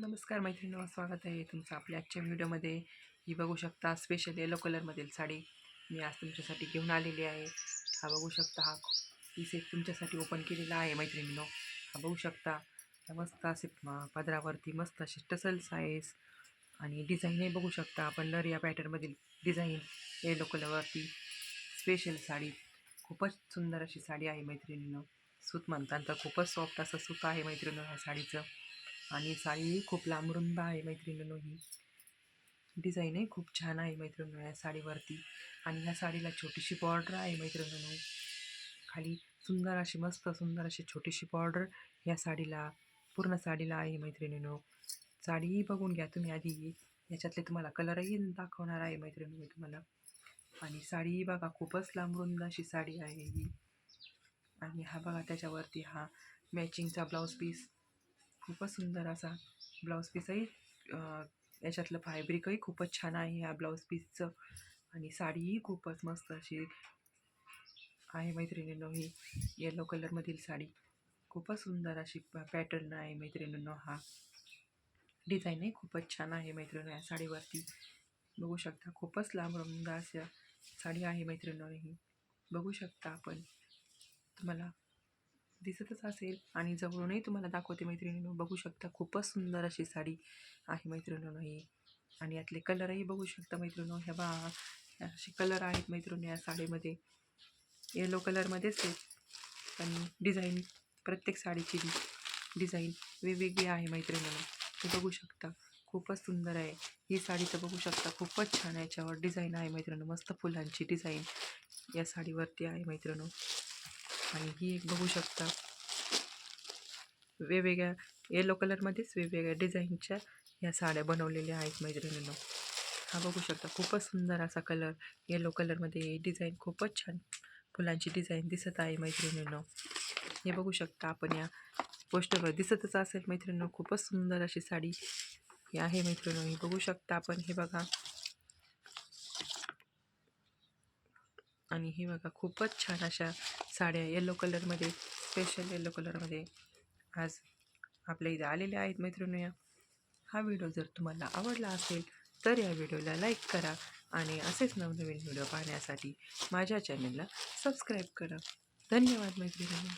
नमस्कार मैत्रिणी स्वागत आहे तुमचं आपल्या आजच्या व्हिडिओमध्ये. ही बघू शकता स्पेशल येलो कलरमधील साडी मी आज तुमच्यासाठी घेऊन आलेली आहे. हा बघू शकता हा ही सेट तुमच्यासाठी ओपन केलेला आहे मैत्रिणींनो. हा बघू शकता मस्त असे पदरावरती मस्त असे टसल साईज आणि डिझाईनही बघू शकता आपण. लरिया पॅटर्नमधील डिझाईन येलो कलरवरती स्पेशल साडी. खूपच सुंदर अशी साडी आहे मैत्रिणींनो. सूत म्हणतात तर खूपच सॉफ्ट असं सूत आहे मैत्रिणींनो ह्या साडीचं. आणि साडी खूप लांब रुंद आहे मैत्रिणीनो ही डिझाईनही खूप छान आहे मैत्रिणीनो या साडीवरती. आणि ह्या साडीला छोटीशी बॉर्डर आहे मैत्रिणीनो. खाली सुंदर अशी मस्त सुंदर अशी छोटीशी बॉर्डर या साडीला पूर्ण साडीला आहे मैत्रिणीनो. साडीही बघून घ्या तुम्ही आधी. याच्यातले तुम्हाला कलरही दाखवणार आहे मैत्रिणी मी तुम्हाला. आणि साडीही बघा खूपच लांब रुंद अशी साडी आहे ही. आणि हा बघा त्याच्यावरती हा मॅचिंगचा ब्लाऊज पीस खूपच सुंदर असा ब्लाऊज पीसही याच्यातलं फायब्रिकही खूपच छान आहे ह्या ब्लाऊज पीसचं. आणि साडीही खूपच मस्त अशी आहे मैत्रिणींनो ही येलो कलरमधील साडी. खूपच सुंदर अशी पॅटर्न आहे मैत्रिणींनो हा. डिझाईनही खूपच छान आहे मैत्रिणी या साडीवरती. बघू शकता खूपच लांब रंग अशा साडी आहे मैत्रिणींनो ही. बघू शकता आपण. तुम्हाला दिसतच असेल आणि जवळूनही तुम्हाला दाखवते मैत्रिणीनं बघू शकता खूपच सुंदर अशी साडी आहे मैत्रिणीनं ही. आणि यातले कलरही बघू शकता मैत्रिणो ह्या बा असे कलर आहेत मैत्रिणी या साडीमध्ये. येलो कलरमध्येच आहेत पण डिझाईन प्रत्येक साडीची डिझाईन वेगवेगळी आहे मैत्रिणीनं. हे बघू शकता खूपच सुंदर आहे. ही साडी तर बघू शकता खूपच छान आहे. याच्यावर डिझाईन आहे मैत्रिणी मस्त फुलांची डिझाईन या साडीवरती आहे मैत्रिणी आणि ही एक बघू शकता. वेगवेगळ्या येलो कलरमध्येच वेगवेगळ्या डिझाईनच्या ह्या साड्या बनवलेल्या आहेत मैत्रिणीनं. हा बघू शकता खूपच सुंदर असा कलर येलो कलरमध्ये डिझाईन खूपच छान फुलांची डिझाईन दिसत आहे मैत्रिणीनं. हे बघू शकता आपण या पोस्टरवर दिसतच असेल मैत्रिणीनं खूपच सुंदर अशी साडी ही आहे मैत्रिणी हे बघू शकता आपण हे बघा. आणि हे बघा खूपच छान अशा साड्या येलो कलरमध्ये स्पेशल येलो कलरमध्ये आज आपल्या इथे आलेल्या आहेत मैत्रिणी. हा व्हिडिओ जर तुम्हाला आवडला असेल तर या व्हिडिओला लाईक करा आणि असेच नवनवीन व्हिडिओ पाहण्यासाठी माझ्या चॅनलला सबस्क्राईब करा. धन्यवाद मैत्रिणी.